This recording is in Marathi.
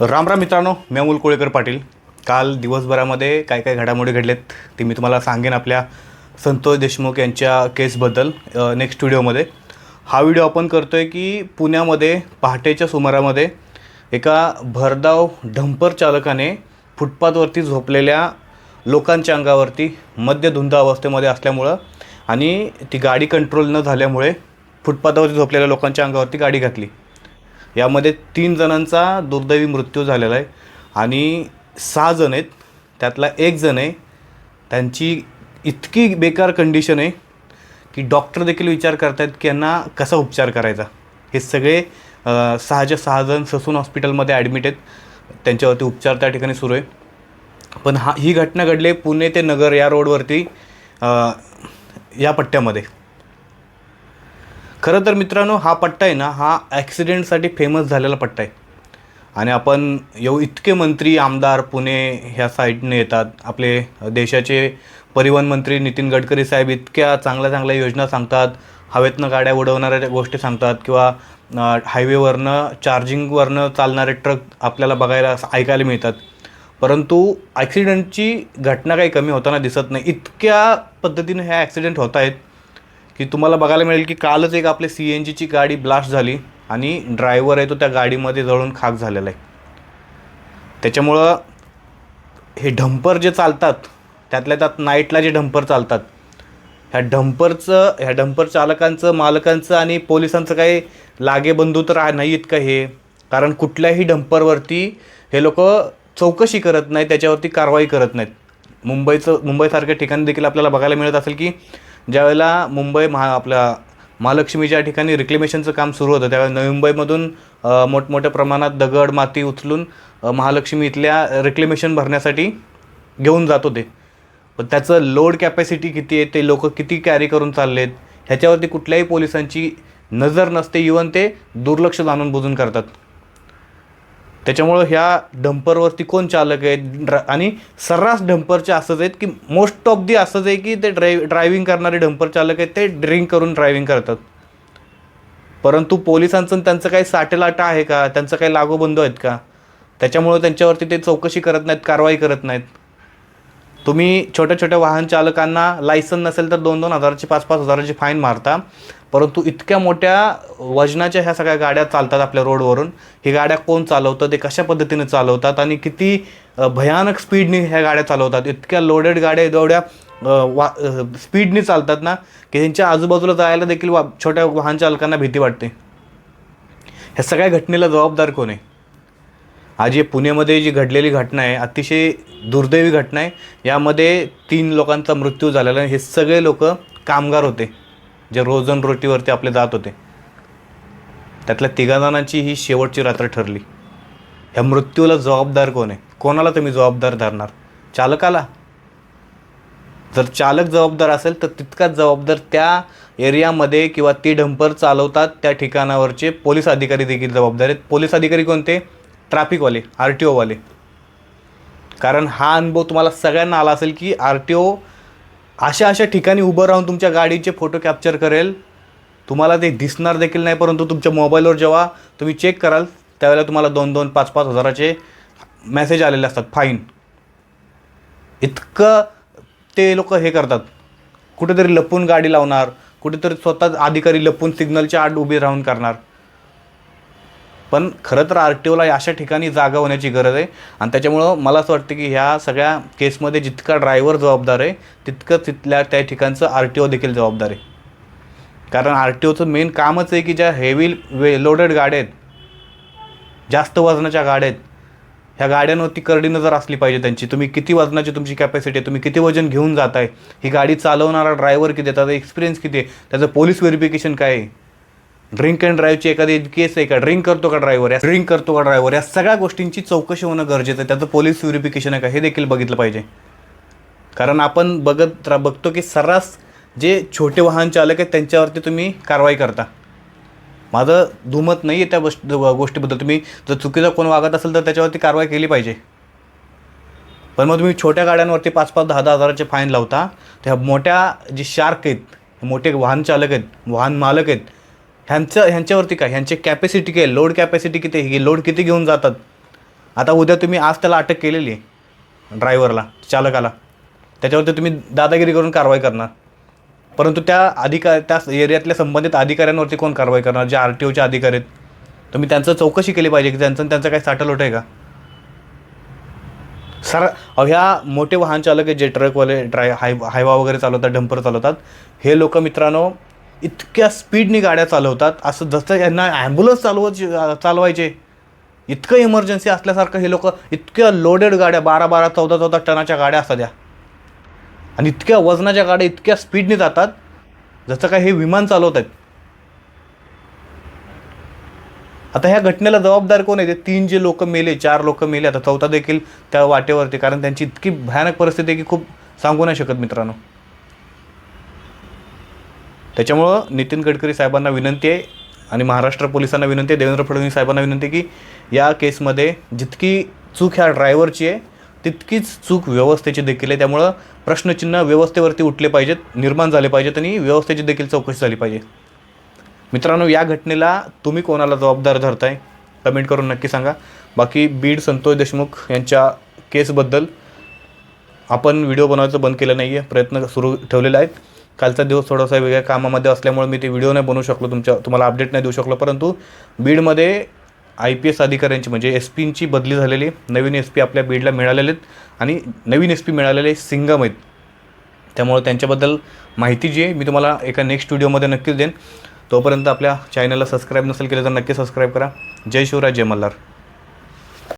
राम राम मित्रांनो मी अमोल कोळेकर पाटील. काल दिवसभरामध्ये काय काय घडामोडी घडलेत ते मी तुम्हाला सांगेन आपल्या संतोष देशमुख यांच्या केसबद्दल नेक्स्ट व्हिडिओमध्ये हा व्हिडिओ आपण करतो आहे की पुण्यामध्ये पहाटेच्या सुमारामध्ये एका भरधाव ढंपर चालकाने फुटपाथवरती झोपलेल्या लोकांच्या अंगावरती मद्यधुंद अवस्थेमध्ये असल्यामुळं आणि ती गाडी कंट्रोल न झाल्यामुळे फुटपाथवरती झोपलेल्या लोकांच्या अंगावरती गाडी घातली. यामध्ये तीन जणांचा दुर्दैवी मृत्यू झालेला आहे. आणि सहा जण आहेत. त्यातला एक जण आहे. त्यांची इतकी बेकार कंडिशन आहे की डॉक्टर देखील विचार करतायत की यांना कसा उपचार करायचा? हे सगळे सहाच्या सहा जण ससून हॉस्पिटलमध्ये ॲडमिट आहेत. त्यांच्यावरती उपचार त्या ठिकाणी सुरू आहे. पण हा ही घटना घडली आहे पुणे ते नगर या रोडवरती या पट्ट्यामध्ये. खरं तर मित्रांनो हा पट्टा आहे ना हा ॲक्सिडेंटसाठी फेमस झालेला पट्टा आहे. आणि आपण येऊ इतके मंत्री आमदार पुणे ह्या साईडने येतात. आपले देशाचे परिवहन मंत्री नितीन गडकरी साहेब इतक्या चांगल्या चांगल्या योजना सांगतात. हवेतनं गाड्या उडवणाऱ्या गोष्टी सांगतात किंवा हायवेवरनं चार्जिंगवरनं चालणारे ट्रक आपल्याला बघायला ऐकायला मिळतात. परंतु ॲक्सिडेंटची घटना काही कमी होताना दिसत नाही. इतक्या पद्धतीने ह्या ॲक्सिडेंट होत आहेत. की तुम्हाला बघायला मिळेल की कालच एक आपली सी एन जीची गाडी ब्लास्ट झाली आणि ड्रायव्हर आहे तो त्या गाडीमध्ये जळून खाक झालेला आहे. त्याच्यामुळं हे ढंपर जे चालतात त्यातल्या त्यात नाईटला जे ढंपर चालतात ह्या ढंपरचं ह्या डंपर चालकांचं मालकांचं आणि पोलिसांचं काही लागेबंधू तर नाही आहेत का हे. कारण कुठल्याही डंपरवरती हे लोक चौकशी करत नाहीत त्याच्यावरती कारवाई करत नाहीत. मुंबईचं मुंबईसारख्या ठिकाणी देखील आपल्याला बघायला मिळत असेल की ज्यावेळेला मुंबई महा आपल्या महालक्ष्मीच्या ठिकाणी रिक्लेमेशनचं काम सुरू होतं त्यावेळेला नवी मुंबईमधून मोठमोठ्या प्रमाणात दगड माती उचलून महालक्ष्मी इथल्या रिक्लेमेशन भरण्यासाठी घेऊन जात होते. पण त्याचं लोड कॅपॅसिटी किती आहे ते लोक किती कॅरी करून चाललेत ह्याच्यावरती कुठल्याही पोलिसांची नजर नसते इवन ते दुर्लक्ष जाणून बुजून करतात. त्याच्यामुळं ह्या डंपरवरती कोण चालक आहेत? ड्रा आणि सर्रास डंपरचे असंच आहेत की मोस्ट ऑफ दी असंच आहे की ते ड्राय ड्रायव्हिंग करणारे डंपर चालक आहेत ते ड्रिंक करून ड्रायव्हिंग करतात. परंतु पोलिसांचं आणि त्यांचं काही साटेलाटा आहे का? त्यांचं काही लागोबंधू आहेत का? त्याच्यामुळं त्यांच्यावरती ते चौकशी करत नाहीत कारवाई करत नाहीत. तुम्ही छोट्या छोट्या वाहन चालकांना लायसन नसेल तर दोन दोन हजाराची पाच पाच हजाराची फाईन मारता. परंतु इतक्या मोठ्या वजनाच्या ह्या सगळ्या गाड्या चालतात आपल्या रोडवरून ही गाड्या कोण चालवतं ते कशा पद्धतीने चालवतात आणि किती भयानक स्पीडने ह्या गाड्या चालवतात. इतक्या लोडेड गाड्या एवढ्या वा स्पीडने चालतात ना की त्यांच्या आजूबाजूला जायला देखील वा छोट्या वाहन चालकांना भीती वाटते. ह्या सगळ्या घटनेला जबाबदार कोण आहे? आज हे पुण्यामध्ये जी घडलेली घटना आहे अतिशय दुर्दैवी घटना आहे. यामध्ये तीन लोकांचा मृत्यू झालेला आहे. हे सगळे लोक कामगार होते. जे रोजन रोटीवरती आपले जात होते. त्यातल्या तिघा जणांची ही शेवटची रात्र ठरली. ह्या मृत्यूला जबाबदार कोण आहे? कोणाला तुम्ही जबाबदार धरणार? चालकाला? जर चालक जबाबदार असेल तर तितकाच जबाबदार त्या एरियामध्ये किंवा ती डंपर चालवतात त्या ठिकाणावरचे पोलीस अधिकारी देखील जबाबदार आहेत. पोलीस अधिकारी कोणते? ट्रॅफिकवाले आर टी ओवाले. कारण हा अनुभव तुम्हाला सगळ्यांना आला असेल की आर टी ओ अशा अशा ठिकाणी उभं राहून तुमच्या गाडीचे फोटो कॅप्चर करेल. तुम्हाला ते दिसणार देखील नाही परंतु तुमच्या मोबाईलवर जेव्हा तुम्ही चेक कराल त्यावेळेला तुम्हाला दोन दोन पाच पाच हजाराचे मेसेज आलेले असतात फाईन इतकं ते लोक हे करतात. कुठेतरी लपून गाडी लावणार कुठेतरी स्वतः अधिकारी लपून सिग्नलच्या आड उभे राहून करणार. पण खरं तर आर टी ओला अशा ठिकाणी जागा होण्याची गरज आहे. आणि त्याच्यामुळं मला असं वाटतं की ह्या सगळ्या केसमध्ये जितका ड्रायव्हर जबाबदार आहे तितकं तिथल्या त्या ठिकाणचं आर टी ओ देखील जबाबदार आहे. कारण आर टी ओचं मेन कामच आहे की ज्या हेवी वे लोडेड गाड्या आहेत जास्त वजनाच्या गाड्या आहेत ह्या गाड्यांवरती करडी नजर असली पाहिजे त्यांची. तुम्ही किती वजनाची तुमची कॅपॅसिटी आहे तुम्ही किती वजन घेऊन जात आहे ही गाडी चालवणारा ड्रायव्हर किती आहे त्याचा एक्सपिरियन्स किती आहे त्याचं पोलीस व्हेरिफिकेशन काय आहे? ड्रिंक अँड ड्राईव्हची एखादी केस आहे का? ड्रिंक करतो का ड्रायव्हर या ड्रिंक करतो का ड्रायव्हर या सगळ्या गोष्टींची चौकशी होणं गरजेचं आहे. त्याचं पोलीस व्हेरिफिकेशन आहे का? हे देखील बघितलं पाहिजे. कारण आपण बघत रा- बघतो की सर्रास जे छोटे वाहन चालक आहेत त्यांच्यावरती तुम्ही कारवाई करता. माझं दुमत नाही आहे त्या गोष्ट गोष्टीबद्दल. तुम्ही जर चुकीचा कोण वागत असेल तर त्याच्यावरती कारवाई केली पाहिजे. पण मग तुम्ही छोट्या गाड्यांवरती पाच पाच दहा दहा हजाराचे फाईन लावता. त्या मोठ्या जे शार्क आहेत मोठे वाहन चालक आहेत वाहन मालक आहेत ह्यांचं ह्यांच्यावरती काय? ह्यांची कॅपॅसिटी काय? लोड कॅपॅसिटी किती? आहे लोड किती घेऊन जातात? आता उद्या तुम्ही आज त्याला अटक केलेली आहे ड्रायव्हरला चालकाला. त्याच्यावरती तुम्ही दादागिरी करून कारवाई करणार. परंतु त्या अधिकार त्या एरियातल्या संबंधित अधिकाऱ्यांवरती कोण कारवाई करणार? जे आर टी ओचे अधिकारी आहेत. तुम्ही त्यांचं चौकशी केली पाहिजे की त्यांचं त्यांचं काही साठलोट आहे का? सर अहो, ह्या मोठे वाहन चालक जे ट्रकवाले ड्राय हाय हायवा वगैरे चालवतात डंपर चालवतात. हे लोक मित्रांनो इतक्या स्पीडनी गाड्या चालवतात. असं जसं यांना ॲम्ब्युलन्स चालवत चालवायचे. इतकं इमर्जन्सी असल्यासारखं हे लोक इतक्या लोडेड गाड्या बारा बारा चौदा चौदा टनाच्या गाड्या असतात या. आणि इतक्या वजनाच्या गाड्या इतक्या स्पीडने जातात. जसं काय हे विमान चालवत आहेत. आता ह्या घटनेला जबाबदार कोण आहे? ते तीन जे लोक मेले चार लोक मेले आता चौथा देखील त्या वाटेवरती कारण त्यांची इतकी भयानक परिस्थिती आहे की खूप सांगू नाही शकत मित्रांनो. त्याच्यामुळं नितीन गडकरी साहेबांना विनंती आहे आणि महाराष्ट्र पोलिसांना विनंती आहे देवेंद्र फडणवीस साहेबांना विनंती आहे की या केसमध्ये जितकी चूक ह्या ड्रायव्हरची आहे तितकीच चूक व्यवस्थेची देखील आहे. त्यामुळं प्रश्नचिन्ह व्यवस्थेवरती उठले पाहिजेत निर्माण झाले पाहिजेत आणि व्यवस्थेची देखील चौकशी झाली पाहिजे. मित्रांनो या घटनेला तुम्ही कोणाला जबाबदार धरताय? कमेंट करून नक्की सांगा. बाकी बीड संतोष देशमुख यांच्या केसबद्दल आपण व्हिडिओ बनवायचं बंद केलं नाही आहे प्रयत्न सुरू ठेवलेले आहेत. कालचा दिवस थोडासा वेगळ्या कामामध्ये असल्यामुळे मी ते व्हिडिओ नाही बनवू शकलो तुमच्या तुम्हाला अपडेट नाही देऊ शकलो. परंतु बीडमध्ये आय पी एस अधिकाऱ्यांची म्हणजे एस पींची बदली झालेली. नवीन एस पी आपल्या बीडला मिळालेले आहेत आणि नवीन एस पी मिळालेले सिंगम आहेत. त्यामुळे त्यांच्याबद्दल माहिती जी आहे मी तुम्हाला एका नेक्स्ट व्हिडिओमध्ये नक्कीच देईन. तोपर्यंत आपल्या चॅनलला सबस्क्राईब नसेल केलं तर नक्की सबस्क्राईब करा. जय शिवराज जय मल्हार.